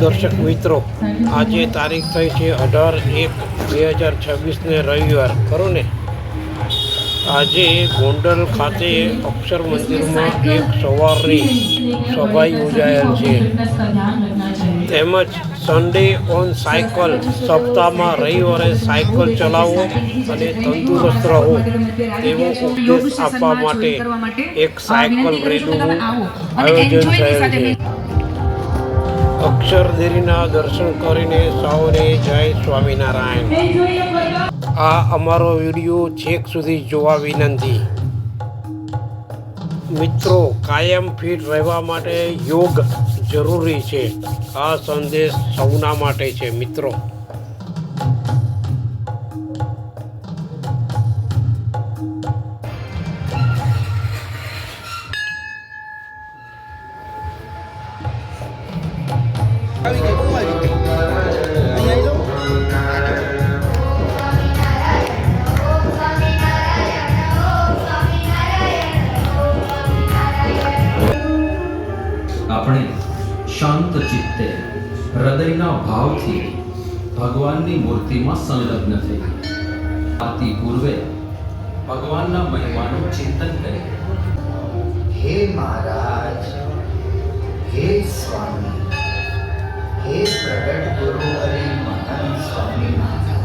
દર્શક મિત્રો આજે તારીખ થઈ છે અઢાર એક બે હજાર છવ્વીસને રવિવાર ખરું ને? આજે ગોંડલ ખાતે અક્ષર મંદિરમાં એક સવારની સભા યોજાયેલ છે. તેમજ સન્ડે ઓન સાયકલ સપ્તાહમાં રવિવારે સાયકલ ચલાવો અને તંદુરસ્ત રહો તેવો ઉપદેશ આપવા માટે એક સાયકલ રેલીનું આયોજન થયેલ છે. અક્ષરદેરીના દર્શન કરીને સૌને જય સ્વામિનારાયણ. આ અમારો વીડિયો છેક સુધી જોવા વિનંતી. મિત્રો, કાયમ ફિટ રહેવા માટે યોગ જરૂરી છે. આ સંદેશ સૌના માટે છે, મિત્રો. શાંત ચિત્તે હૃદયના ભાવથી ભગવાનની મૂર્તિમાં સંલગ્ન થઈ આરતી પૂર્વે ભગવાનના મહિમાનું ચિંતન કરી. હે મહારાજ હે સ્વામી હે પ્રગટ ગુરુ હરિ મહાન સ્વામી મહારાજ.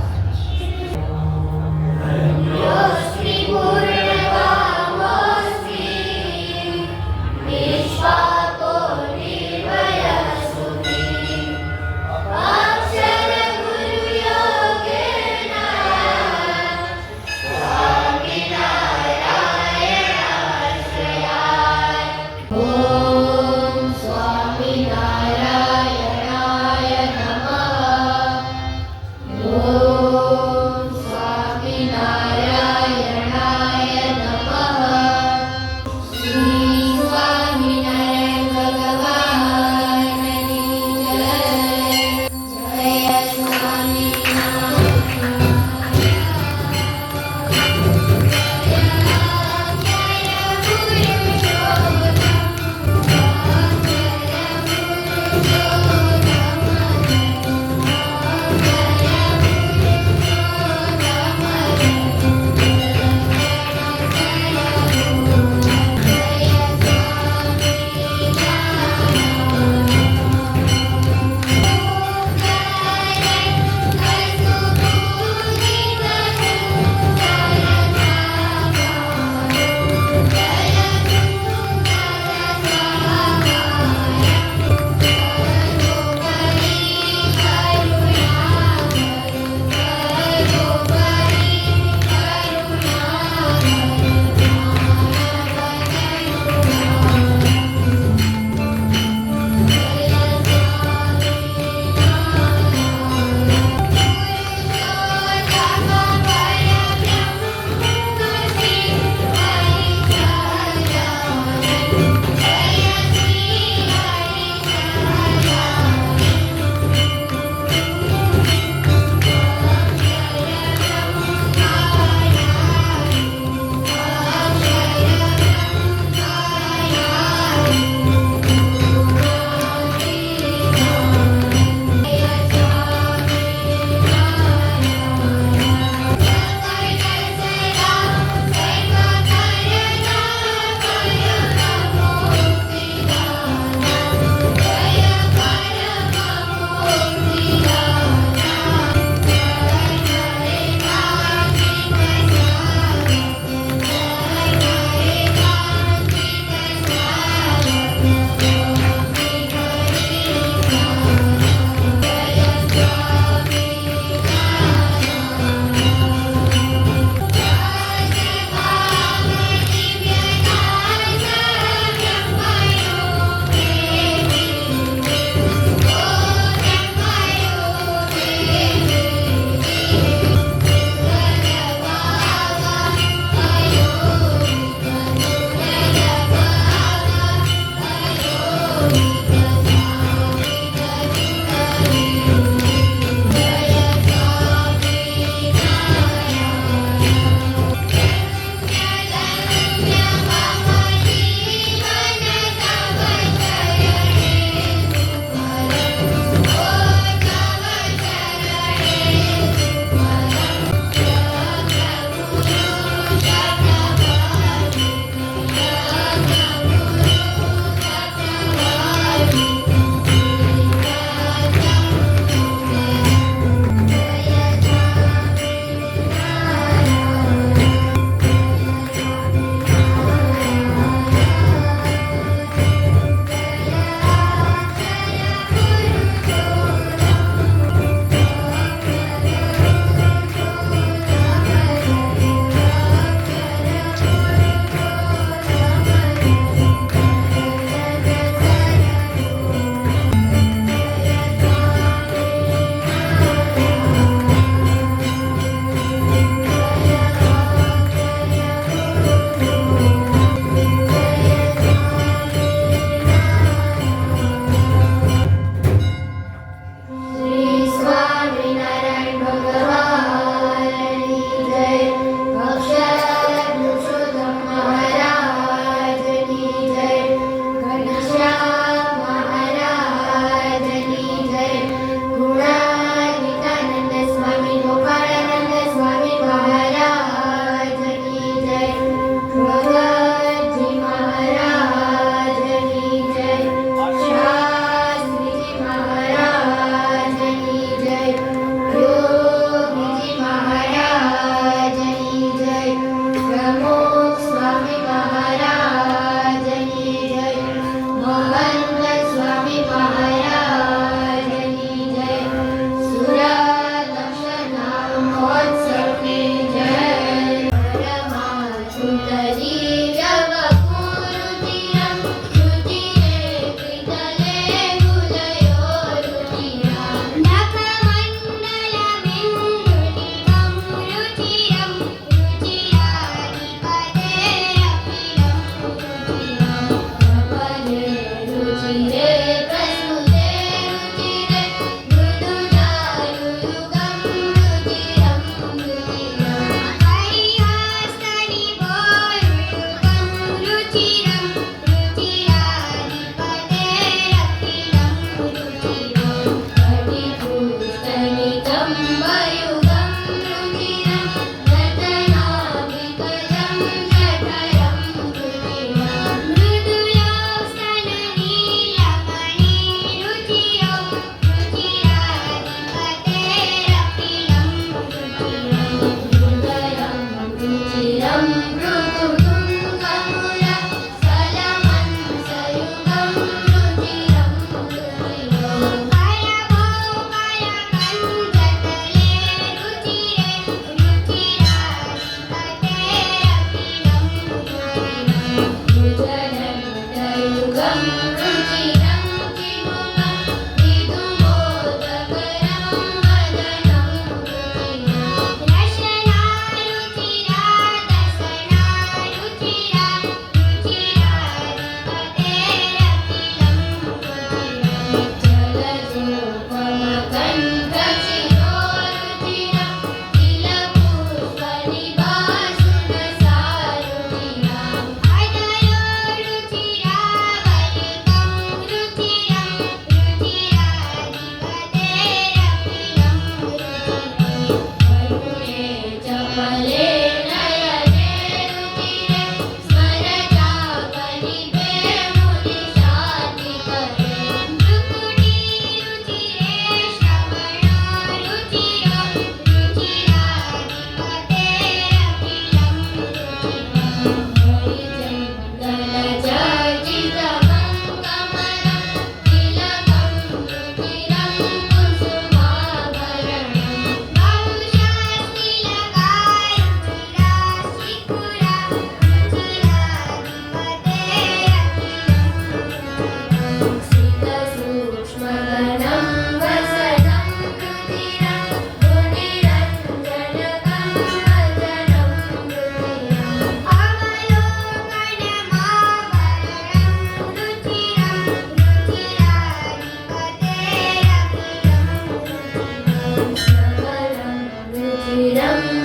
ஆயிரம்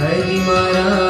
હરિ મારા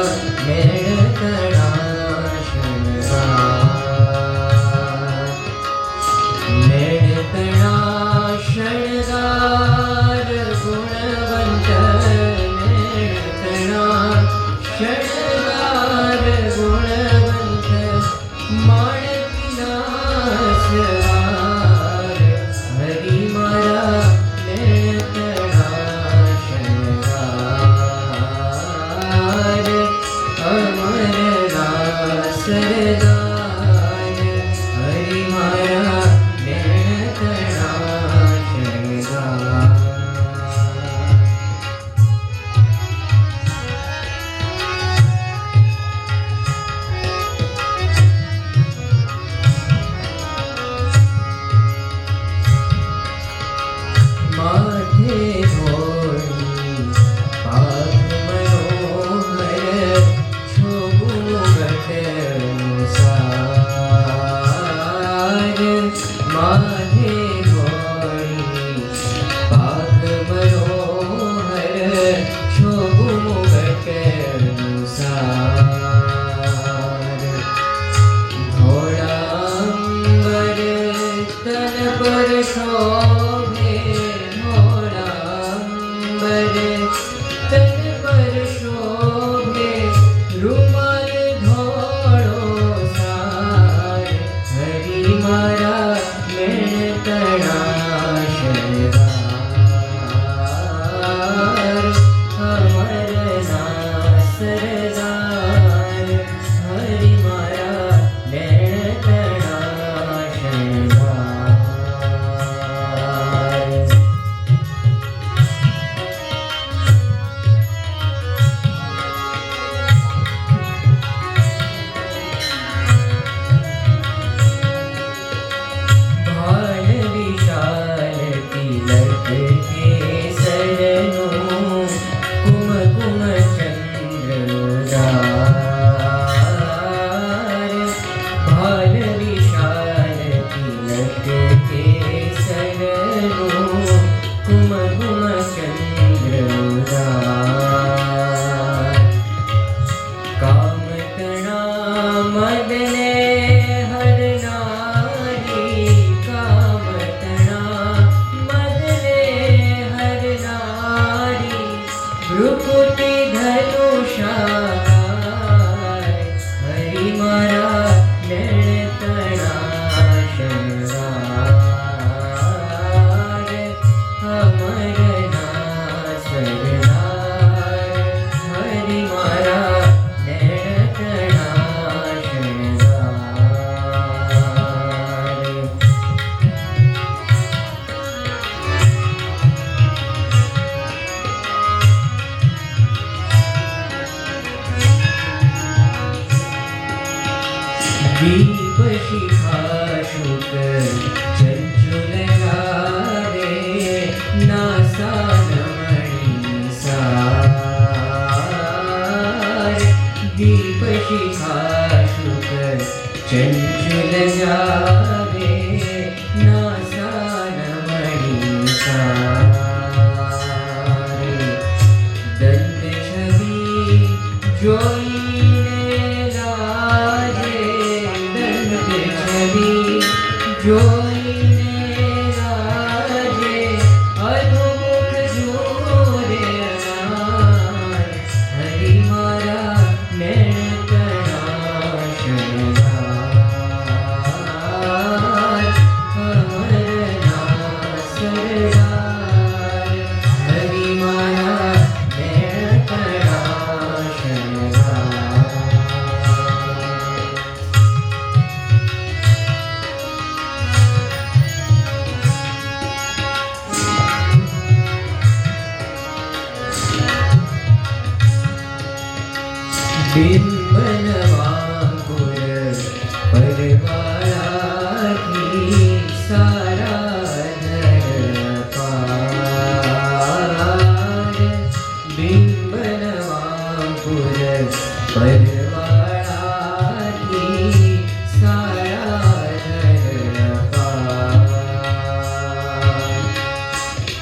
sa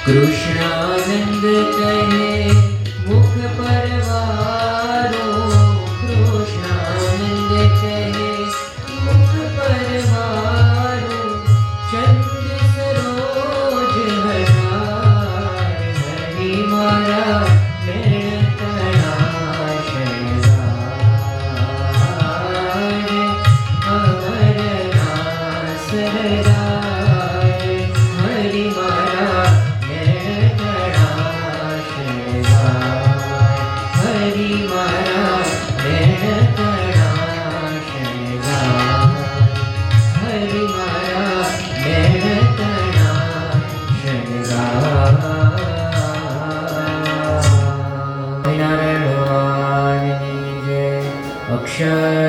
कृष्णानन्द कहे मुख पर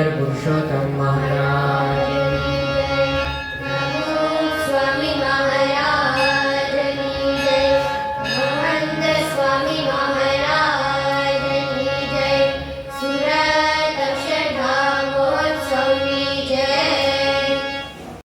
પુરુષોત્તમ મહારાજ